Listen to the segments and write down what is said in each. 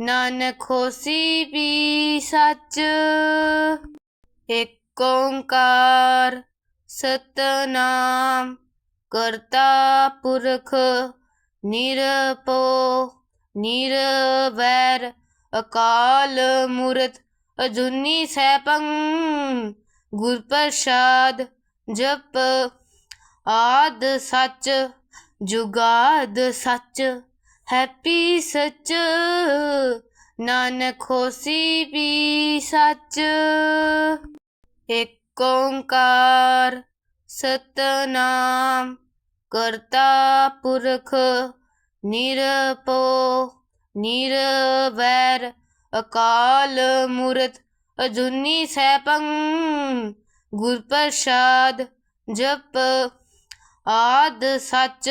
ਨਾਨਕ ਹੋਸੀ ਵੀ ਸੱਚ ਏਕ ਓੰਕਾਰ ਸਤਨਾਮ, ਕਰਤਾ ਪੁਰਖ ਨਿਰਪੋ ਨਿਰਵੈਰ, ਅਕਾਲ ਮੂਰਤ, ਅਜੁਨੀ ਸੈਭੰ, ਗੁਰ ਪ੍ਰਸਾਦ ਜਪ, ਆਦ ਸੱਚ, ਜੁਗਾਦ ਸੱਚ। ਹੈਪੀ ਸੱਚ, ਨਾਨਕ ਹੋਸੀ ਵੀ ਸੱਚ। ਏਕ ਓੰਕਾਰ, ਸਤਨਾਮ, ਕਰਤਾ ਪੁਰਖ, ਨਿਰਪੋ, ਨਿਰਵੈਰ, ਅਕਾਲ ਮੂਰਤ, ਅਜੁਨੀ ਸੈਭੰ ਗੁਰ ਪ੍ਰਸਾਦ ਜਪ ਆਦ ਸੱਚ।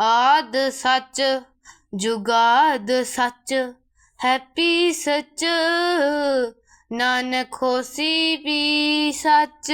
ਆਦ ਸੱਚ ਜੁਗਾਦ ਸੱਚ ਹੈਪੀ ਸੱਚ ਨਾਨਕ ਹੋਸੀ ਵੀ ਸੱਚ।